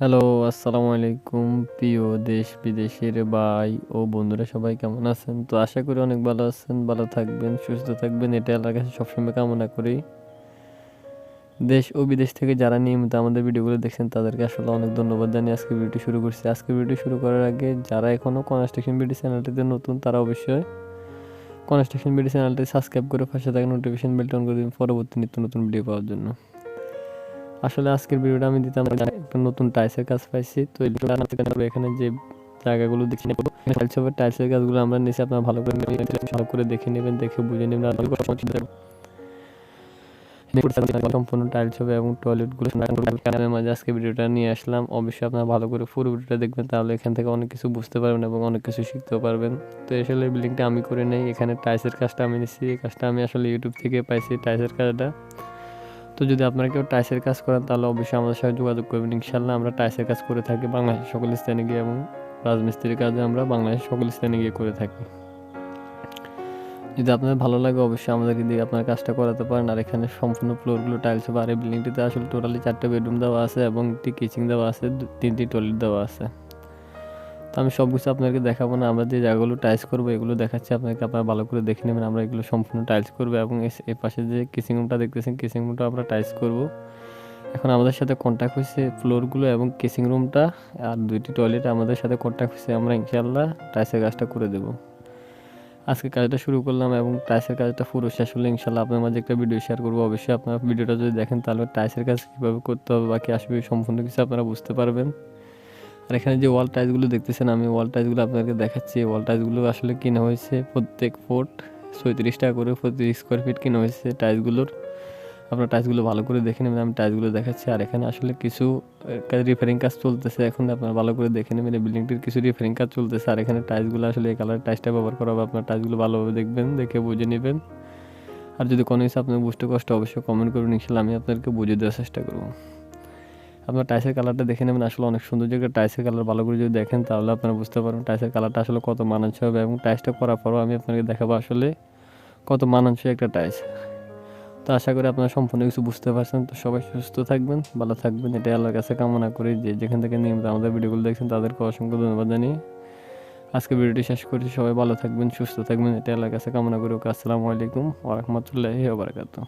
Hello আসসালামু আলাইকুম, প্রিয় দেশ বিদেশের ভাই ও বন্ধুরা, সবাই কেমন আছেন? তো আশা করি অনেক ভালো আছেন, ভালো থাকবেন, সুস্থ থাকবেন। এটা আল্লাহর কাছে সবসময় কামনা করি। দেশ ও বিদেশ থেকে যারা নিয়মিত আমাদের ভিডিওগুলো দেখছেন, তাদেরকে আসলে অনেক ধন্যবাদ জানিয়ে আজকে ভিডিও শুরু করছি। আজকে ভিডিও শুরু করার আগে যারা এখনও কনস্ট্রাকশন ভিডিও চ্যানেলটিতে নতুন, তারা অবশ্যই কনস্ট্রাকশন ভিডিও চ্যানেলটি সাবস্ক্রাইব করে পাশে থাকা নোটিফিকেশন বেলটা অন করে দিন, পরবর্তী নিত্য নতুন ভিডিও পাওয়ার জন্য। আসলে আজকের ভিডিওটা আমি দিতাম একটা নতুন টাইলসের কাজ পাইছি। তো এখানে যে জায়গাগুলো দেখছি নেব টাইলস টাইলসের কাজগুলো আমরা নিচে আপনারা ভালো করে ভালো করে দেখে নেবেন, দেখে বুঝে নেবেন সম্পূর্ণ টাইলস হবে এবং টয়লেটগুলো মাঝে আজকে ভিডিওটা নিয়ে আসলাম। অবশ্যই আপনারা ভালো করে পুরো ভিডিওটা দেখবেন, তাহলে এখান থেকে অনেক কিছু বুঝতে পারবেন এবং অনেক কিছু শিখতেও পারবেন। তো আসলে বিল্ডিংটা আমি করে নেই, এখানে টাইলসের কাজটা আমি নিচ্ছি এই কাজটা আমি আসলে ইউটিউব থেকে পাইছি টাইলসের কাজটা। তো যদি আপনারা কেউ টাইসের কাজ করেন, তাহলে অবশ্যই আমাদের সাথে যোগাযোগ করবেন। ইনশাল্লাহ আমরা টাইসের কাজ করে থাকি বাংলাদেশের সকল স্থানে গিয়ে এবং রাজমিস্ত্রির কাজে আমরা বাংলাদেশের সকল স্থানে গিয়ে করে থাকি। যদি আপনাদের ভালো লাগে, অবশ্যই আমাদেরকে দিয়ে আপনার কাজটা করাতে পারেন। আর এখানে সম্পূর্ণ ফ্লোরগুলো টাইলস হবে আর এই বিল্ডিংটিতে আসলে টোটালি চারটে বেডরুম দেওয়া আছে এবং একটি কিচেন দেওয়া আছে তিনটি টয়লেট দেওয়া আছে। তো আমি সব কিছু আপনাদেরকে দেখাবো না। আমরা যে জায়গাগুলো টাইলস করব, এগুলো দেখাচ্ছি। আপনাকে আপনারা ভালো করে দেখে নেবেন। আমরা এগুলো সম্পূর্ণ টাইলস করব এবং এ পাশে যে কিচিং রুমটা দেখতেছেন কিচিং রুমটা আমরা টাইলস করব। এখন আমাদের সাথে কন্ট্যাক্ট হয়েছে ফ্লোরগুলো এবং কিচিং রুমটা আর দুইটি টয়লেট আমাদের সাথে কন্ট্যাক্ট হয়েছে। আমরা ইনশাল্লাহ টাইলসের কাজটা করে দেবো। আজকে কাজটা শুরু করলাম এবং টাইসের কাজটা পুরো শেষ হলে ইনশাল্লাহ আপনার মাঝে একটা ভিডিও শেয়ার করব। অবশ্যই আপনার ভিডিওটা যদি দেখেন, তাহলে টাইসের কাজ কীভাবে করতে হবে, বাকি আসবে সম্পূর্ণ কিছু আপনারা বুঝতে পারবেন। আর এখানে যে ওয়াল টাইলসগুলো দেখতেছেন, আমি ওয়াল টাইলসগুলো আপনাদেরকে দেখাচ্ছি। ওয়াল টাইলসগুলো আসলে কেনা হয়েছে প্রত্যেক ফুট ছয়ত্রিশ টাকা করে প্রতি স্কোয়ার ফিট কেনা হয়েছে টাইলসগুলোর আপনার টাইলসগুলো ভালো করে দেখে নেবেন, আমি টাইলসগুলো দেখাচ্ছি। আর এখানে আসলে কিছু রিপেয়ারিং কাজ চলতেছে। এখন আপনার ভালো করে দেখে নেবেন, এই বিল্ডিংটির কিছু রিপেয়ারিং কাজ চলতেছে। আর এখানে টাইলসগুলো আসলে এই কালার টাইলসটা ব্যবহার করা হবে। আপনার টাইলসগুলো ভালোভাবে দেখবেন, দেখে বুঝে নেবেন। আর যদি কোনো কিছু আপনার বুঝতে কষ্ট অবশ্যই কমেন্ট করবেন। ইনশাল্লাহ আমি আপনাদেরকে বুঝিয়ে দেওয়ার চেষ্টা করব। আপনার টাইসের কালারটা দেখে নেবেন, আসলে অনেক সুন্দর জায়গায় টাইসের কালার ভালো করে যদি দেখেন, তাহলে আপনারা বুঝতে পারবেন টাইসের কালারটা আসলে কত মানানসই হবে এবং টাইসটা করার পরও আমি আপনাকে দেখাবো আসলে কত মানানসই একটা টাইস তো আশা করি আপনারা সম্পূর্ণ কিছু বুঝতে পারছেন। তো সবাই সুস্থ থাকবেন, ভালো থাকবেন। এটাই আল্লাহর কাছে কামনা করি যে যেখান থেকে নিয়মিত আমাদের ভিডিওগুলো দেখছেন, তাদেরকে অসংখ্য ধন্যবাদ জানিয়ে আজকে ভিডিওটি শেষ করছি। সবাই ভালো থাকবেন, সুস্থ থাকবেন, এটাই আল্লাহর কাছে কামনা করি। ওকে, আসসালামু আলাইকুম ওরহমতুল্লাহি ওবরাকাতুহ